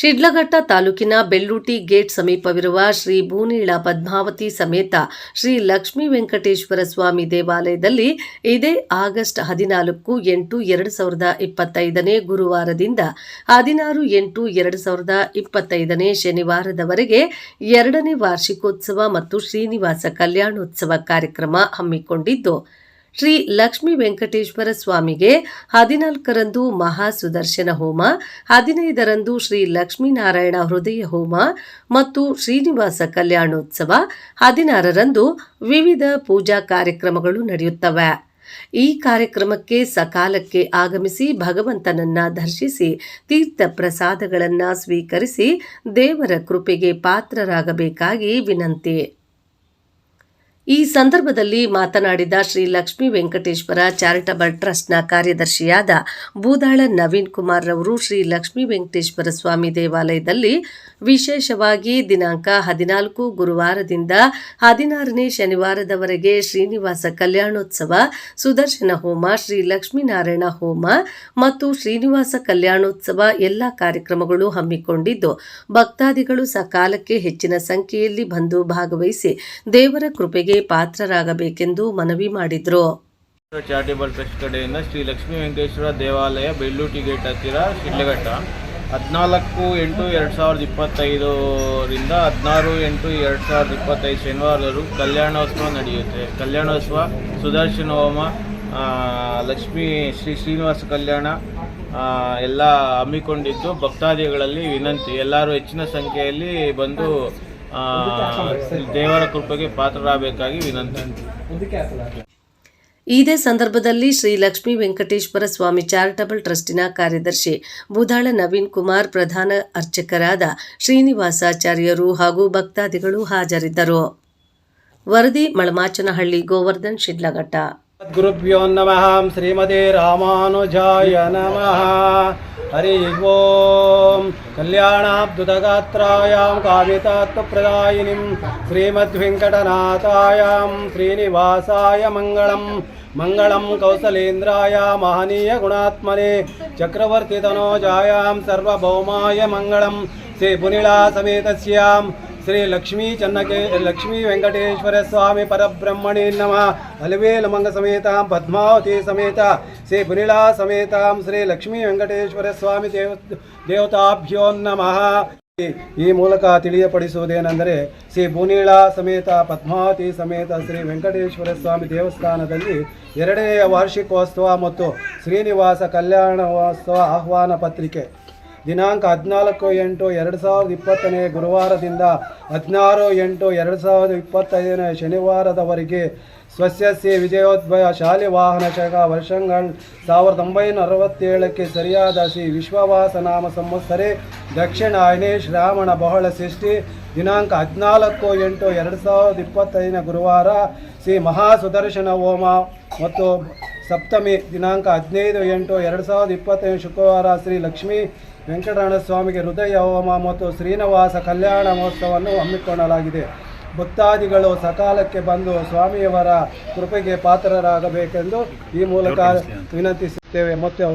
ಶಿಡ್ಲಘಟ್ಟ ತಾಲೂಕಿನ ಬೆಳ್ಳೂಟಿ ಗೇಟ್ ಸಮೀಪವಿರುವ ಶ್ರೀ ಭೂನೀಳ ಪದ್ಮಾವತಿ ಸಮೇತ ಶ್ರೀ ಲಕ್ಷ್ಮೀ ವೆಂಕಟೇಶ್ವರ ಸ್ವಾಮಿ ದೇವಾಲಯದಲ್ಲಿ ಇದೇ ಆಗಸ್ಟ್ ಹದಿನಾಲ್ಕು ಎಂಟು ಎರಡು ಸಾವಿರದ ಇಪ್ಪತ್ತೈದನೇ ಗುರುವಾರದಿಂದ ಹದಿನಾರು ಎಂಟು ಎರಡು ಸಾವಿರದ ಇಪ್ಪತ್ತೈದನೇ ಶನಿವಾರದವರೆಗೆ ಎರಡನೇ ವಾರ್ಷಿಕೋತ್ಸವ ಮತ್ತು ಶ್ರೀನಿವಾಸ ಕಲ್ಯಾಣೋತ್ಸವ ಕಾರ್ಯಕ್ರಮ ಹಮ್ಮಿಕೊಂಡಿದ್ದು. ಶ್ರೀ ಲಕ್ಷ್ಮೀ ವೆಂಕಟೇಶ್ವರ ಸ್ವಾಮಿಗೆ ಹದಿನಾಲ್ಕರಂದು ಮಹಾ ಸುದರ್ಶನ ಹೋಮ, ಹದಿನೈದರಂದು ಶ್ರೀ ಲಕ್ಷ್ಮೀನಾರಾಯಣ ಹೃದಯ ಹೋಮ ಮತ್ತು ಶ್ರೀನಿವಾಸ ಕಲ್ಯಾಣೋತ್ಸವ, ಹದಿನಾರರಂದು ವಿವಿಧ ಪೂಜಾ ಕಾರ್ಯಕ್ರಮಗಳು ನಡೆಯುತ್ತವೆ. ಈ ಕಾರ್ಯಕ್ರಮಕ್ಕೆ ಸಕಾಲಕ್ಕೆ ಆಗಮಿಸಿ ಭಗವಂತನನ್ನ ದರ್ಶಿಸಿ, ತೀರ್ಥ ಪ್ರಸಾದಗಳನ್ನು ಸ್ವೀಕರಿಸಿ ದೇವರ ಕೃಪೆಗೆ ಪಾತ್ರರಾಗಬೇಕಾಗಿ ವಿನಂತಿ. ಈ ಸಂದರ್ಭದಲ್ಲಿ ಮಾತನಾಡಿದ ಶ್ರೀ ಲಕ್ಷ್ಮೀ ವೆಂಕಟೇಶ್ವರ ಚಾರಿಟಬಲ್ ಟ್ರಸ್ಟ್ನ ಕಾರ್ಯದರ್ಶಿಯಾದ ಬೂದಾಳ ನವೀನ್ ಕುಮಾರ್ ರವರು ಶ್ರೀ ಲಕ್ಷ್ಮೀ ವೆಂಕಟೇಶ್ವರ ಸ್ವಾಮಿ ದೇವಾಲಯದಲ್ಲಿ ವಿಶೇಷವಾಗಿ ದಿನಾಂಕ ಹದಿನಾಲ್ಕು ಗುರುವಾರದಿಂದ ಹದಿನಾರನೇ ಶನಿವಾರದವರೆಗೆ ಶ್ರೀನಿವಾಸ ಕಲ್ಯಾಣೋತ್ಸವ, ಸುದರ್ಶನ ಹೋಮ, ಶ್ರೀ ಲಕ್ಷ್ಮೀನಾರಾಯಣ ಹೋಮ ಮತ್ತು ಶ್ರೀನಿವಾಸ ಕಲ್ಯಾಣೋತ್ಸವ ಎಲ್ಲ ಕಾರ್ಯಕ್ರಮಗಳು ಹಮ್ಮಿಕೊಂಡಿದ್ದು, ಭಕ್ತಾದಿಗಳು ಸಕಾಲಕ್ಕೆ ಹೆಚ್ಚಿನ ಸಂಖ್ಯೆಯಲ್ಲಿ ಬಂದು ಭಾಗವಹಿಸಿ ದೇವರ ಕೃಪೆಗೆ ಪಾತ್ರರಾಗಬೇಕೆಂದು ಮನವಿ ಮಾಡಿದರು. ಚಾರಿಟೇಬಲ್ ಟ್ರಸ್ಟ್ ಕಡೆಯಿಂದ ಶ್ರೀ ಲಕ್ಷ್ಮೀ ವೆಂಕಟೇಶ್ವರ ದೇವಾಲಯ ಬೆಳ್ಳೂಟಿ ಗೇಟ್ ಹತ್ತಿರ ಶಿಡ್ಲಘಟ್ಟ. ಹದಿನಾಲ್ಕು ಎಂಟು ಎರಡು ಸಾವಿರದ ಇಪ್ಪತ್ತೈದರಿಂದ ಹದಿನಾರು ಎಂಟು ಎರಡು ಸಾವಿರದ ಇಪ್ಪತ್ತೈದು ಶನಿವಾರದವರು ಕಲ್ಯಾಣೋತ್ಸವ ನಡೆಯುತ್ತೆ. ಕಲ್ಯಾಣೋತ್ಸವ, ಸುದರ್ಶನ ಹೋಮ ಲಕ್ಷ್ಮೀ, ಶ್ರೀ ಶ್ರೀನಿವಾಸ ಕಲ್ಯಾಣ ಎಲ್ಲ ಹಮ್ಮಿಕೊಂಡಿದ್ದು ಭಕ್ತಾದಿಗಳಲ್ಲಿ ವಿನಂತಿ. ಎಲ್ಲರೂ ಹೆಚ್ಚಿನ ಸಂಖ್ಯೆಯಲ್ಲಿ ಬಂದು ದೇವರ ಕೃಪೆಗೆ ಪಾತ್ರರಾಗಬೇಕಾಗಿ ವಿನಂತಿ. ಇದೇ ಸಂದರ್ಭದಲ್ಲಿ ಶ್ರೀ ಲಕ್ಷ್ಮೀ ವೆಂಕಟೇಶ್ವರ ಸ್ವಾಮಿ ಚಾರಿಟಬಲ್ ಟ್ರಸ್ಟಿನ ಕಾರ್ಯದರ್ಶಿ ಬುಧಾಳ ನವೀನ್ ಕುಮಾರ್ ಪ್ರಧಾನ ಅರ್ಚಕರಾದ ಶ್ರೀನಿವಾಸಾಚಾರ್ಯರು ಹಾಗೂ ಭಕ್ತಾದಿಗಳು ಹಾಜರಿದ್ದರು. ವರದಿ ಮಳಮಾಚನಹಳ್ಳಿ ಗೋವರ್ಧನ್ ಶಿಡ್ಲಘಟ್ಟ. ಗುರುಭ್ಯೋ ನಮಃ. ಶ್ರೀಮತಿ ರಾಮಾನುಜಾಯ ನಮಃ. ಹರಿ ಓಂ. ॐ कल्याणाब्दुतगात्रायां कावितात्वप्रदायिनीं श्रीमद्वेङ्कटनाथायां श्रीनिवासाय मङ्गलम् मङ्गलं कौसलेन्द्राय महनीयगुणात्मने चक्रवर्तितनोजायां सर्वभौमाय मङ्गलं श्रीपुनिलासमेतस्यां ಶ್ರೀ ಲಕ್ಷ್ಮೀ ಚನ್ನಕೆ, ಲಕ್ಷ್ಮೀ ವೆಂಕಟೇಶ್ವರ ಸ್ವಾಮಿ ಪರಬ್ರಹ್ಮಣಿ ನಮಃ. ಅಲವೇಲ ಮಂಗ ಸಮೇತಾಂ, ಪದ್ಮಾವತಿ ಸಮೇತ, ಶ್ರೀ ಪುನಿಳಾ ಸಮೇತ, ಶ್ರೀ ಲಕ್ಷ್ಮೀ ವೆಂಕಟೇಶ್ವರ ಸ್ವಾಮಿ ದೇವ, ದೇವತಾಭ್ಯೋ ನಮಃ. ಈ ಮೂಲಕ ತಿಳಿಯಪಡಿಸುವುದೇನೆಂದರೆ, ಶ್ರೀ ಭೂನೀಳ ಸಮೇತ, ಪದ್ಮಾವತಿ ಸಮೇತ ಶ್ರೀ ವೆಂಕಟೇಶ್ವರ ಸ್ವಾಮಿ ದೇವಸ್ಥಾನದಲ್ಲಿ ಎರಡನೆಯ ವಾರ್ಷಿಕೋತ್ಸವ ಮತ್ತು ಶ್ರೀನಿವಾಸ ಕಲ್ಯಾಣೋತ್ಸವ ಆಹ್ವಾನ ಪತ್ರಿಕೆ. ದಿನಾಂಕ ಹದಿನಾಲ್ಕು ಎಂಟು ಎರಡು ಸಾವಿರದ ಇಪ್ಪತ್ತನೇ ಗುರುವಾರದಿಂದ ಹದಿನಾರು ಎಂಟು ಎರಡು ಸಾವಿರದ ಇಪ್ಪತ್ತೈದನೇ ಶನಿವಾರದವರೆಗೆ ಸ್ವಸ್ಯಸಿ ವಿಜಯೋದ್ಭಯ ಶಾಲೆ ವಾಹನ ಶಕ ವರ್ಷಂಗಳ್ ಸಾವಿರದ ಒಂಬೈನೂರ ಅರವತ್ತೇಳಕ್ಕೆ ಸರಿಯಾದ ಶ್ರೀ ವಿಶ್ವವಾಸ ನಾಮ ಸಂವತ್ಸರೆ ದಕ್ಷಿಣಾಯನೇ ಶ್ರಾವಣ ಬಹಳ ಸೃಷ್ಟಿ. ದಿನಾಂಕ ಹದಿನಾಲ್ಕು ಎಂಟು ಎರಡು ಸಾವಿರದ ಇಪ್ಪತ್ತೈದನೇ ಗುರುವಾರ ಶ್ರೀ ಮಹಾಸುದರ್ಶನ ಹೋಮ ಮತ್ತು ಸಪ್ತಮಿ ದಿನಾಂಕ ಹದಿನೈದು ಎಂಟು ಎರಡು ಸಾವಿರದ ಇಪ್ಪತ್ತೈದು ಶುಕ್ರವಾರ ಶ್ರೀ ಲಕ್ಷ್ಮೀ ವೆಂಕಟರಮಣ ಸ್ವಾಮಿಗೆ ಹೃದಯ ಹೋಮ ಮತ್ತು ಶ್ರೀನಿವಾಸ ಕಲ್ಯಾಣ ಮಹೋತ್ಸವವನ್ನು ಹಮ್ಮಿಕೊಳ್ಳಲಾಗಿದೆ. ಭಕ್ತಾದಿಗಳು ಸಕಾಲಕ್ಕೆ ಬಂದು ಸ್ವಾಮಿಯವರ ಕೃಪೆಗೆ ಪಾತ್ರರಾಗಬೇಕೆಂದು ಈ ಮೂಲಕ ವಿನಂತಿಸುತ್ತೇವೆ. ಮತ್ತು